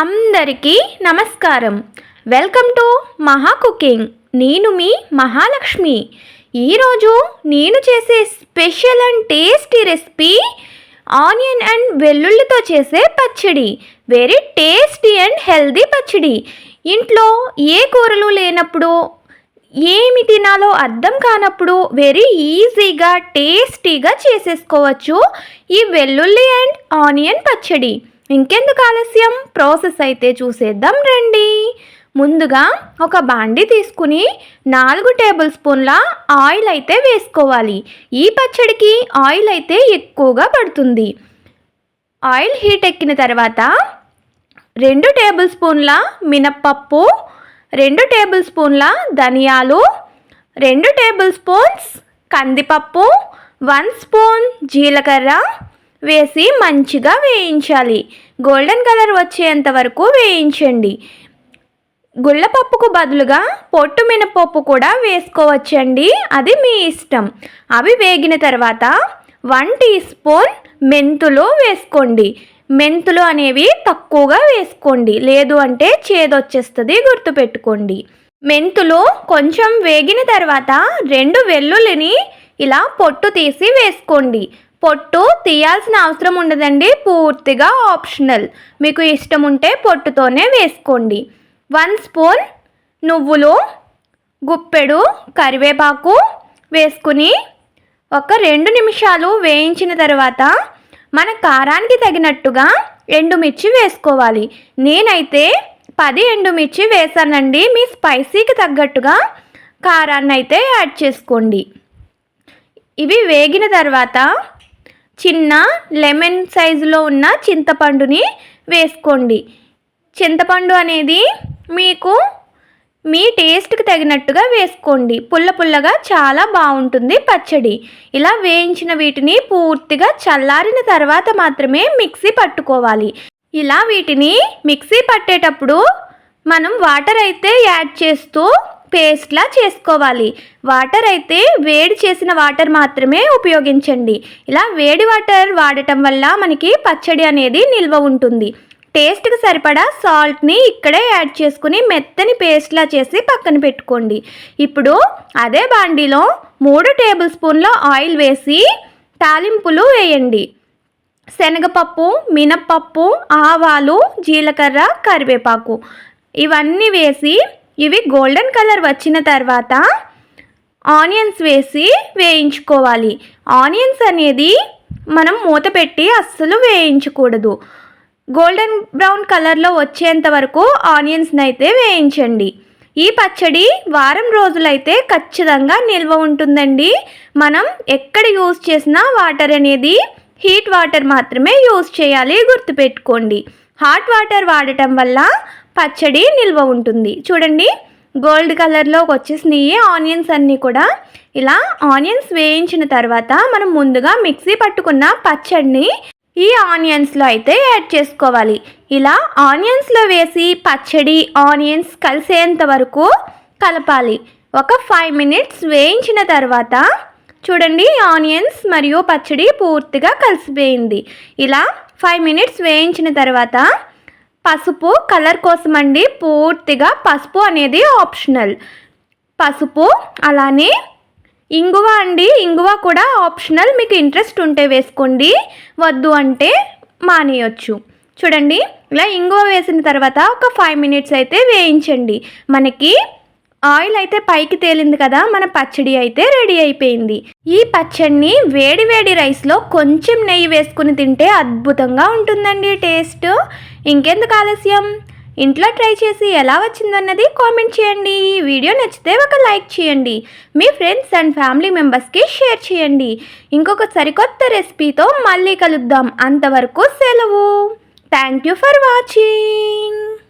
అందరికీ నమస్కారం. Welcome to Maha cooking. నేను మీ మహాలక్ష్మి. ఈరోజు నేను చేసే special and tasty recipe onion and వెల్లుల్లితో చేసే పచ్చడి. వెరీ టేస్టీ అండ్ హెల్దీ పచ్చడి. ఇంట్లో ఏ కూరలు లేనప్పుడు ఏమి తినాలో అర్థం కానప్పుడు వెరీ ఈజీగా టేస్టీగా చేసేసుకోవచ్చు ఈ వెల్లుల్లి అండ్ ఆనియన్ పచ్చడి. ఇంకెందుకు ఆలస్యం? ప్రాసెస్ అయితే చూసేద్దాం రండి. ముందుగా ఒక బాండి తీసుకుని నాలుగు టేబుల్ స్పూన్ల ఆయిల్ అయితే వేసుకోవాలి. ఈ పచ్చడికి ఆయిల్ అయితే ఎక్కువగా పడుతుంది. ఆయిల్ హీట్ ఎక్కిన తర్వాత రెండు టేబుల్ స్పూన్ల మినప్పప్పు రెండు టేబుల్ స్పూన్ల ధనియాలు రెండు టేబుల్ స్పూన్స్ కందిపప్పు వన్ స్పూన్ జీలకర్ర వేసి మంచిగా వేయించాలి. గోల్డెన్ కలర్ వచ్చేంత వరకు వేయించండి. గుళ్ళపప్పుకు బదులుగా పొట్టు మినపప్పు కూడా వేసుకోవచ్చండి. అది మీ ఇష్టం. అవి వేగిన తర్వాత వన్ టీ స్పూన్ మెంతులు వేసుకోండి. మెంతులు అనేవి తక్కువగా వేసుకోండి. లేదు అంటే చేదొచ్చేస్తుంది గుర్తుపెట్టుకోండి. మెంతులు కొంచెం వేగిన తర్వాత రెండు వెల్లుల్లిని ఇలా పొట్టు తీసి వేసుకోండి. పొట్టు తీయాల్సిన అవసరం ఉండదండి పూర్తిగా ఆప్షనల్. మీకు ఇష్టం ఉంటే పొట్టుతోనే వేసుకోండి. వన్ స్పూన్ నువ్వులు గుప్పెడు కరివేపాకు వేసుకుని ఒక రెండు నిమిషాలు వేయించిన తర్వాత మన కారానికి తగినట్టుగా ఎండుమిర్చి వేసుకోవాలి. నేనైతే పది ఎండుమిర్చి వేసానండి మీ స్పైసీకి తగ్గట్టుగా కారాన్ని అయితే యాడ్ చేసుకోండి. ఇవి వేగిన తర్వాత చిన్న లెమన్ సైజులో ఉన్న చింతపండుని వేసుకోండి. చింతపండు అనేది మీకు మీ టేస్ట్కి తగినట్టుగా వేసుకోండి. పుల్ల పుల్లగా చాలా బాగుంటుంది పచ్చడి. ఇలా వేయించిన వీటిని పూర్తిగా చల్లారిన తర్వాత మాత్రమే మిక్సీ పట్టుకోవాలి. ఇలా వీటిని మిక్సీ పట్టేటప్పుడు మనం వాటర్ అయితే యాడ్ చేస్తూ పేస్ట్లా చేసుకోవాలి. వాటర్ అయితే వేడి చేసిన వాటర్ మాత్రమే ఉపయోగించండి. ఇలా వేడి వాటర్ వాడటం వల్ల మనకి పచ్చడి అనేది నిల్వ ఉంటుంది. టేస్ట్కి సరిపడా సాల్ట్ని ఇక్కడే యాడ్ చేసుకుని మెత్తని పేస్ట్లా చేసి పక్కన పెట్టుకోండి. ఇప్పుడు అదే బాండీలో మూడు టేబుల్ స్పూన్ల ఆయిల్ వేసి తాలింపులు వేయండి. శనగపప్పు మినప్పప్పు ఆవాలు జీలకర్ర కరివేపాకు. ఇవన్నీ వేసి ఇవి గోల్డెన్ కలర్ వచ్చిన తర్వాత ఆనియన్స్ వేసి వేయించుకోవాలి. ఆనియన్స్ అనేది మనం మూత పెట్టి అస్సలు వేయించకూడదు. గోల్డెన్ బ్రౌన్ కలర్లో వచ్చేంత వరకు ఆనియన్స్ని అయితే వేయించండి. ఈ పచ్చడి వారం రోజులైతే ఖచ్చితంగా నిల్వ ఉంటుందండి. మనం ఎక్కడ యూజ్ చేసినా వాటర్ అనేది హీట్ వాటర్ మాత్రమే యూజ్ చేయాలి గుర్తుపెట్టుకోండి. హాట్ వాటర్ వాడటం వల్ల పచ్చడి నిల్వ ఉంటుంది. చూడండి గోల్డ్ కలర్లోకి వచ్చేసినాయి ఆనియన్స్ అన్నీ కూడా. ఇలా ఆనియన్స్ వేయించిన తర్వాత మనం ముందుగా మిక్సీ పట్టుకున్న పచ్చడిని ఈ ఆనియన్స్లో అయితే యాడ్ చేసుకోవాలి. ఇలా ఆనియన్స్లో వేసి పచ్చడి ఆనియన్స్ కలిసేంత వరకు కలపాలి. ఒక ఫైవ్ మినిట్స్ వేయించిన తర్వాత చూడండి ఆనియన్స్ మరియు పచ్చడి పూర్తిగా కలిసిపోయింది. ఇలా ఫైవ్ మినిట్స్ వేయించిన తర్వాత పసుపు కలర్ కోసం అండి పూర్తిగా పసుపు అనేది ఆప్షనల్. పసుపు అలానే ఇంగువ అండి ఇంగువ కూడా ఆప్షనల్. మీకు ఇంట్రెస్ట్ ఉంటే వేసుకోండి వద్దు అంటే మానేయచ్చు. చూడండి ఇలా ఇంగువ వేసిన తర్వాత ఒక ఫైవ్ మినిట్స్ అయితే వేయించండి. మనకి ఆయిల్ అయితే పైకి తేలింది కదా మన పచ్చడి అయితే రెడీ అయిపోయింది. ఈ పచ్చడిని వేడి వేడి రైస్లో కొంచెం నెయ్యి వేసుకుని తింటే అద్భుతంగా ఉంటుందండి టేస్ట్. ఇంకెందుకు ఆలస్యం? ఇంట్లో ట్రై చేసి ఎలా వచ్చిందన్నది కామెంట్ చేయండి. ఈ వీడియో నచ్చితే ఒక లైక్ చేయండి. మీ ఫ్రెండ్స్ అండ్ ఫ్యామిలీ మెంబర్స్కి షేర్ చేయండి. ఇంకొక సరికొత్త రెసిపీతో మళ్ళీ కలుద్దాం. అంతవరకు సెలవు. Thank you for watching.